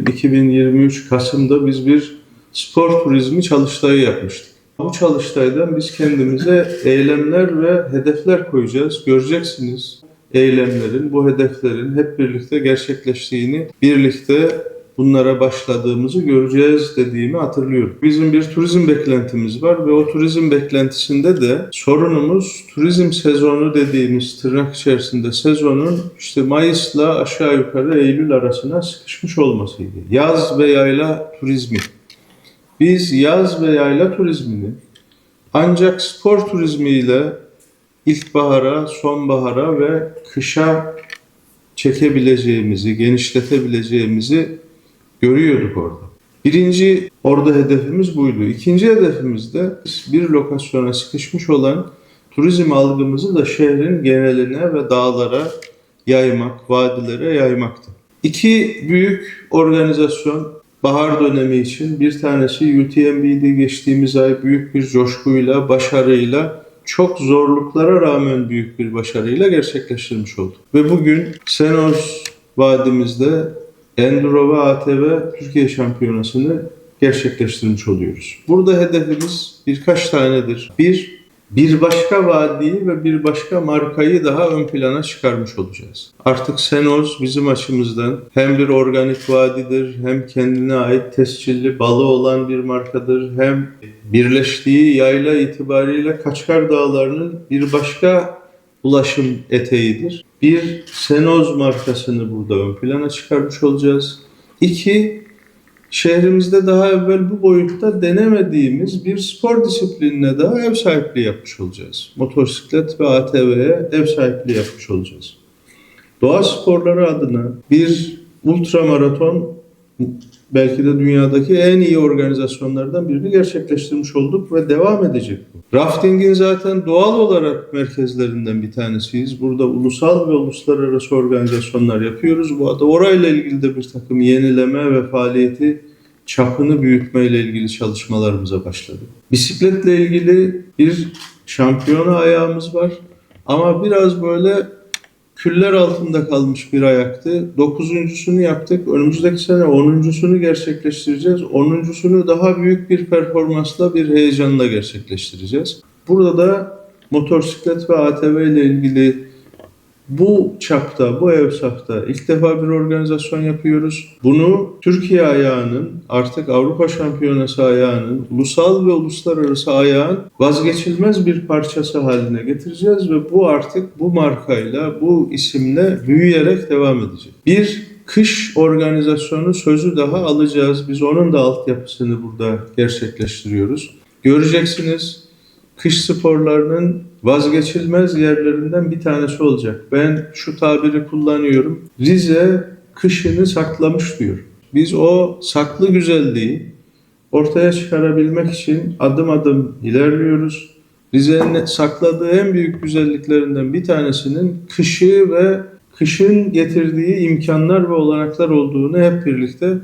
2023 Kasım'da biz bir spor turizmi çalıştayı yapmıştık. Bu çalıştaydan biz kendimize eylemler ve hedefler koyacağız. Göreceksiniz eylemlerin, bu hedeflerin hep birlikte gerçekleştiğini, birlikte bunlara başladığımızı göreceğiz dediğimi hatırlıyorum. Bizim bir turizm beklentimiz var ve o turizm beklentisinde de sorunumuz turizm sezonu dediğimiz tırnak içerisinde sezonun işte Mayıs'la aşağı yukarı Eylül arasına sıkışmış olmasıydı. Yaz ve yayla turizmi. Biz yaz ve yayla turizmini ancak spor turizmiyle ilkbahara, sonbahara ve kışa çekebileceğimizi, genişletebileceğimizi görüyorduk orada. Birinci orada hedefimiz buydu. İkinci hedefimiz de bir lokasyona sıkışmış olan turizm algımızı da şehrin geneline ve dağlara yaymak, vadilere yaymaktı. İki büyük organizasyon bahar dönemi için bir tanesi UTMB'de geçtiğimiz ay büyük bir coşkuyla, başarıyla çok zorluklara rağmen büyük bir başarıyla gerçekleştirmiş olduk. Ve bugün Senos Vadimizde Enduro ve ATV Türkiye Şampiyonası'nı gerçekleştirmiş oluyoruz. Burada hedefimiz birkaç tanedir. Bir, bir başka vadiyi ve bir başka markayı daha ön plana çıkarmış olacağız. Artık Senoz bizim açımızdan hem bir organik vadidir, hem kendine ait tescilli balı olan bir markadır, hem birleştiği yayla itibariyle Kaçkar Dağları'nın bir başka ulaşım eteğidir. Bir, Senoz markasını burada ön plana çıkarmış olacağız. İki, şehrimizde daha evvel bu boyutta denemediğimiz bir spor disiplinine daha ev sahipliği yapmış olacağız. Motosiklet ve ATV'ye ev sahipliği yapmış olacağız. Doğa sporları adına bir ultramaraton belki de dünyadaki en iyi organizasyonlardan birini gerçekleştirmiş olduk ve devam edecek bu. Raftingin zaten doğal olarak merkezlerinden bir tanesiyiz. Burada ulusal ve uluslararası organizasyonlar yapıyoruz. Bu arada orayla ilgili de bir takım yenileme ve faaliyeti çapını büyütmeyle ilgili çalışmalarımıza başladık. Bisikletle ilgili bir şampiyona ayağımız var. Ama biraz böyle küller altında kalmış bir ayaktı. Dokuzuncusunu yaptık. Önümüzdeki sene onuncusunu gerçekleştireceğiz. Onuncusunu daha büyük bir performansla, bir heyecanla gerçekleştireceğiz. Burada da motosiklet ve ATV ile ilgili bu çapta, bu evsafta ilk defa bir organizasyon yapıyoruz. Bunu Türkiye ayağının, artık Avrupa Şampiyonası ayağının, ulusal ve uluslararası ayağın vazgeçilmez bir parçası haline getireceğiz ve bu artık bu markayla, bu isimle büyüyerek devam edecek. Bir kış organizasyonu sözü daha alacağız. Biz onun da altyapısını burada gerçekleştiriyoruz. Göreceksiniz kış sporlarının vazgeçilmez yerlerinden bir tanesi olacak. Ben şu tabiri kullanıyorum. Rize kışını saklamış diyor. Biz o saklı güzelliği ortaya çıkarabilmek için adım adım ilerliyoruz. Rize'nin sakladığı en büyük güzelliklerinden bir tanesinin kışı ve kışın getirdiği imkanlar ve olanaklar olduğunu hep birlikte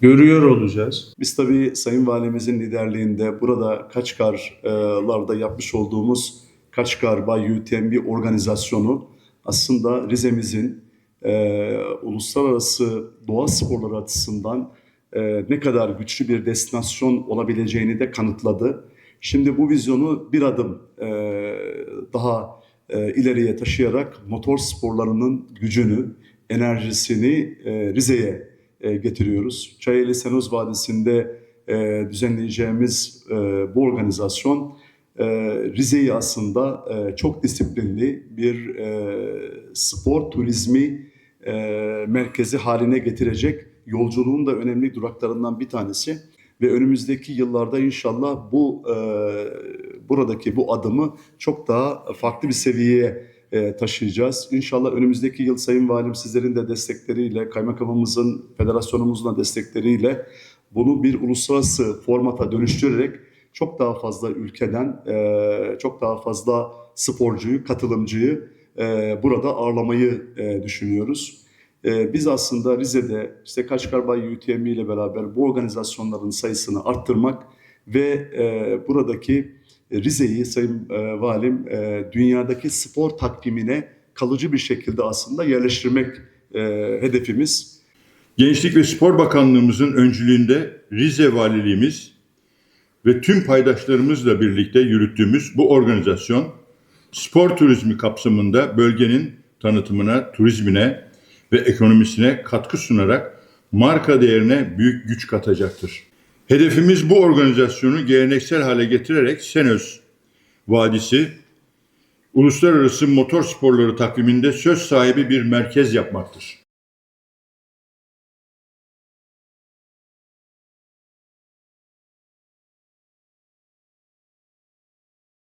görüyor olacağız. Biz tabii Sayın Valimizin liderliğinde burada Kaçkar'larda yapmış olduğumuz Kaçkar Bay UTMB organizasyonu aslında Rize'mizin e, uluslararası doğa sporları açısından e, ne kadar güçlü bir destinasyon olabileceğini de kanıtladı. Şimdi bu vizyonu bir adım e, daha e, ileriye taşıyarak motor sporlarının gücünü, enerjisini e, Rize'ye e, getiriyoruz. Çayeli Senoz Vadisi'nde e, düzenleyeceğimiz e, bu organizasyon Rize'yi aslında çok disiplinli bir spor turizmi merkezi haline getirecek yolculuğun da önemli duraklarından bir tanesi ve önümüzdeki yıllarda inşallah bu buradaki bu adımı çok daha farklı bir seviyeye e, taşıyacağız. İnşallah önümüzdeki yıl Sayın Valim sizlerin de destekleriyle, kaymakamımızın, federasyonumuzun da destekleriyle bunu bir uluslararası formata dönüştürerek çok daha fazla ülkeden, e, çok daha fazla sporcuyu, katılımcıyı e, burada ağırlamayı e, düşünüyoruz. Biz aslında Rize'de işte Kaçkarbay UTM ile beraber bu organizasyonların sayısını arttırmak ve e, buradaki Rize'yi Sayın e, Valim e, dünyadaki spor takvimine kalıcı bir şekilde aslında yerleştirmek e, hedefimiz. Gençlik ve Spor Bakanlığımızın öncülüğünde Rize Valiliğimiz ve tüm paydaşlarımızla birlikte yürüttüğümüz bu organizasyon spor turizmi kapsamında bölgenin tanıtımına, turizmine ve ekonomisine katkı sunarak marka değerine büyük güç katacaktır. Hedefimiz bu organizasyonu geleneksel hale getirerek Senöz Vadisi uluslararası motor sporları takviminde söz sahibi bir merkez yapmaktır.